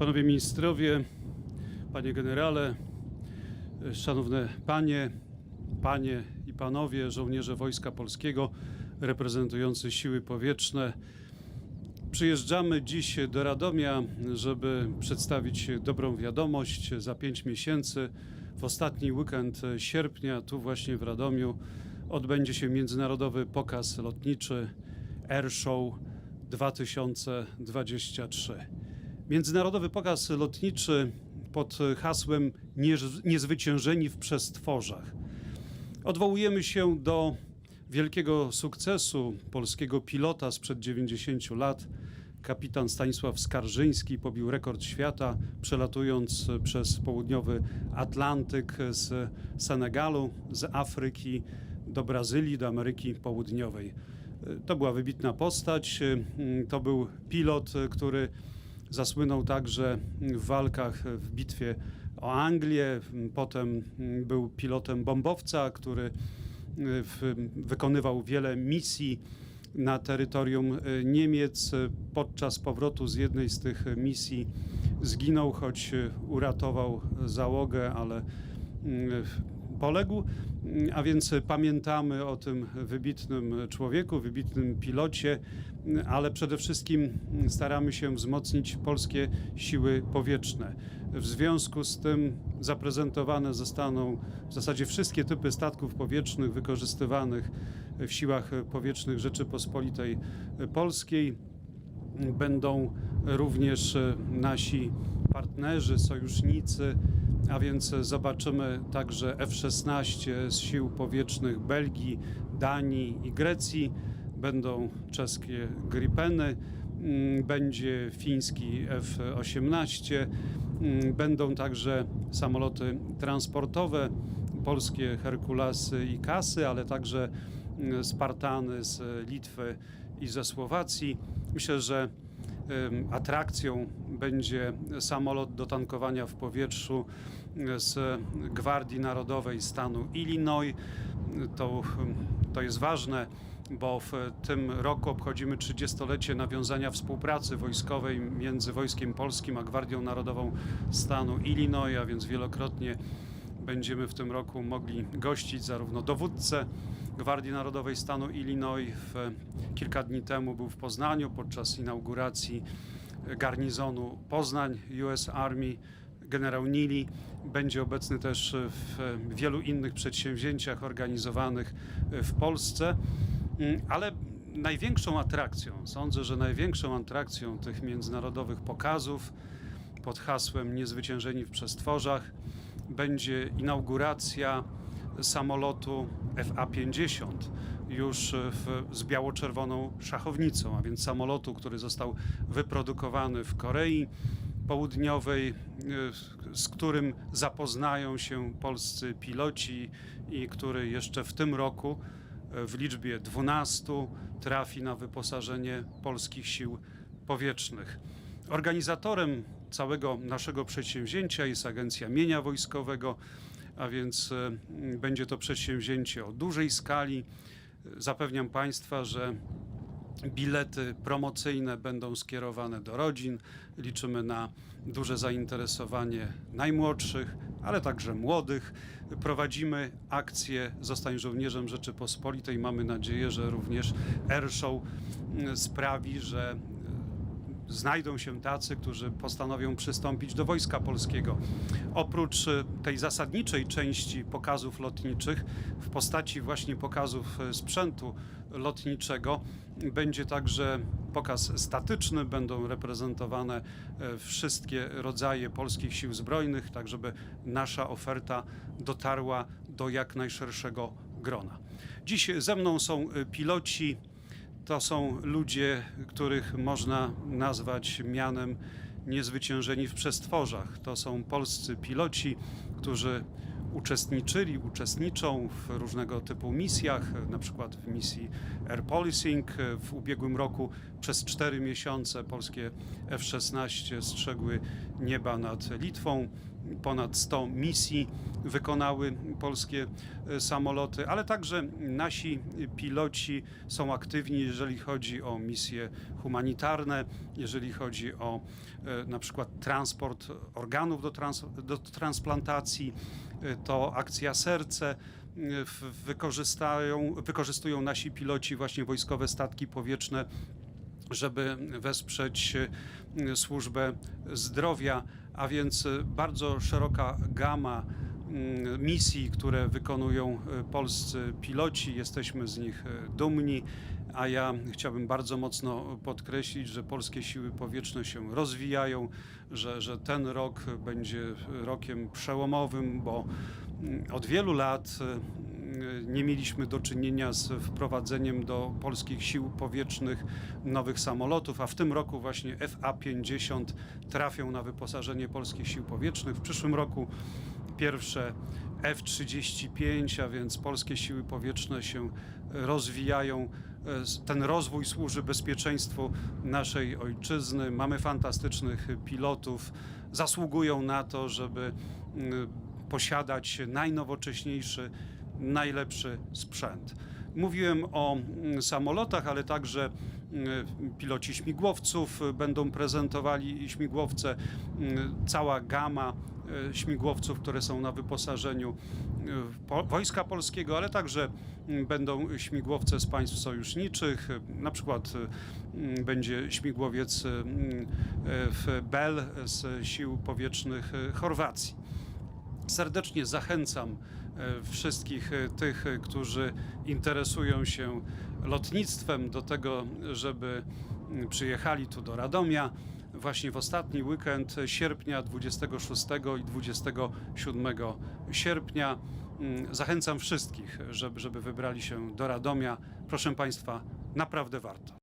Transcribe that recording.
Panowie ministrowie, panie generale, szanowne panie, panie i panowie, żołnierze Wojska Polskiego reprezentujący siły powietrzne. Przyjeżdżamy dziś do Radomia, żeby przedstawić dobrą wiadomość. Za pięć miesięcy, w ostatni weekend sierpnia, tu właśnie w Radomiu, odbędzie się międzynarodowy pokaz lotniczy Air Show 2023. Międzynarodowy pokaz lotniczy pod hasłem "Niez- Niezwyciężeni w przestworzach. Odwołujemy się do wielkiego sukcesu polskiego pilota sprzed 90 lat. Kapitan Stanisław Skarżyński pobił rekord świata, przelatując przez południowy Atlantyk z Senegalu, z Afryki do Brazylii, do Ameryki Południowej. To była wybitna postać. To był pilot, który zasłynął także w walkach w bitwie o Anglię. Potem był pilotem bombowca, który w, wykonywał wiele misji na terytorium e, Niemiec. Podczas powrotu z jednej z tych misji zginął, choć e, uratował załogę, ale mm, poległ. Mm, A więc pamiętamy o tym wybitnym człowieku, wybitnym pilocie, mm, ale przede wszystkim staramy się wzmocnić polskie siły powietrzne. W związku z tym zaprezentowane zostaną w zasadzie wszystkie typy statków powietrznych wykorzystywanych w siłach powietrznych Rzeczypospolitej Polskiej. Będą również nasi partnerzy, sojusznicy, a więc zobaczymy także F-16 z sił powietrznych Belgii, Danii i Grecji. Będą czeskie Gripeny, mm, będzie fiński F-18, mm, będą także samoloty transportowe, polskie Herkulesy i Kasy, ale także mm, Spartany z Litwy i ze Słowacji. Myślę, że atrakcją będzie samolot do tankowania w powietrzu z Gwardii Narodowej stanu Illinois. To, to jest ważne, bo w tym roku obchodzimy 30-lecie nawiązania współpracy wojskowej między Wojskiem Polskim a Gwardią Narodową stanu Illinois, a więc wielokrotnie będziemy w tym roku mogli gościć zarówno dowódcę Gwardii Narodowej stanu Illinois. Kilka dni temu był w Poznaniu podczas inauguracji garnizonu Poznań US Army. Generał Nili będzie obecny też w wielu innych przedsięwzięciach organizowanych w Polsce, Mm, ale największą atrakcją, sądzę, że największą atrakcją tych międzynarodowych pokazów pod hasłem Niezwyciężeni w przestworzach będzie inauguracja samolotu FA-50 już w, z biało-czerwoną szachownicą, a więc samolotu, który został wyprodukowany w Korei Południowej, y, z którym zapoznają się polscy piloci i który jeszcze w tym roku y, w liczbie 12 trafi na wyposażenie polskich sił powietrznych. Organizatorem całego naszego przedsięwzięcia jest Agencja Mienia Wojskowego, a więc e, będzie to przedsięwzięcie o dużej skali. Zapewniam Państwa, że bilety promocyjne będą skierowane do rodzin. Liczymy na duże zainteresowanie najmłodszych, ale także młodych. Prowadzimy akcję Zostań żołnierzem Rzeczypospolitej. Mamy nadzieję, że również Airshow mm, sprawi, że znajdą się tacy, którzy postanowią przystąpić do Wojska Polskiego. Oprócz e, tej zasadniczej części pokazów lotniczych, w postaci właśnie pokazów e, sprzętu lotniczego, będzie także pokaz statyczny, będą reprezentowane e, wszystkie rodzaje polskich sił zbrojnych, tak żeby nasza oferta dotarła do jak najszerszego grona. Dziś ze mną są piloci, to są ludzie, których można nazwać mianem niezwyciężeni w przestworzach. To są polscy piloci, którzy uczestniczyli, uczestniczą w różnego typu misjach, na przykład w misji Air Policing. W ubiegłym roku przez cztery miesiące polskie F-16 strzegły nieba nad Litwą. Ponad 100 misji wykonały polskie e, samoloty, ale także nasi piloci są aktywni, jeżeli chodzi o misje humanitarne, jeżeli chodzi o e, na przykład transport organów do, trans, do transplantacji, e, to akcja serce. Wykorzystają, wykorzystują nasi piloci właśnie wojskowe statki powietrzne żeby wesprzeć służbę zdrowia, a więc e, bardzo szeroka gama mm, misji, które wykonują e, polscy piloci. Jesteśmy z nich e, dumni, a ja chciałbym bardzo mocno podkreślić, że polskie siły powietrzne się rozwijają, że, że ten rok będzie rokiem przełomowym, bo mm, od wielu lat nie mieliśmy do czynienia z wprowadzeniem do polskich sił powietrznych nowych samolotów, a w tym roku właśnie FA-50 trafią na wyposażenie polskich sił powietrznych. W przyszłym roku pierwsze F-35, a więc polskie siły powietrzne się rozwijają. Ten rozwój służy bezpieczeństwu naszej ojczyzny. Mamy fantastycznych pilotów, zasługują na to, żeby mm, posiadać najnowocześniejszy, najlepszy sprzęt. Mówiłem o mm, samolotach, ale także mm, piloci śmigłowców będą prezentowali śmigłowce, mm, cała gama y, śmigłowców, które są na wyposażeniu po- Wojska Polskiego, ale także będą śmigłowce z państw sojuszniczych, na przykład mm, będzie śmigłowiec y, w Bell z sił powietrznych Chorwacji serdecznie zachęcam e, wszystkich e, tych, e, którzy interesują się lotnictwem, do tego, żeby przyjechali tu do Radomia właśnie w ostatni weekend sierpnia 26 i 27 sierpnia. Zachęcam wszystkich, żeby, żeby wybrali się do Radomia. Proszę Państwa, naprawdę warto.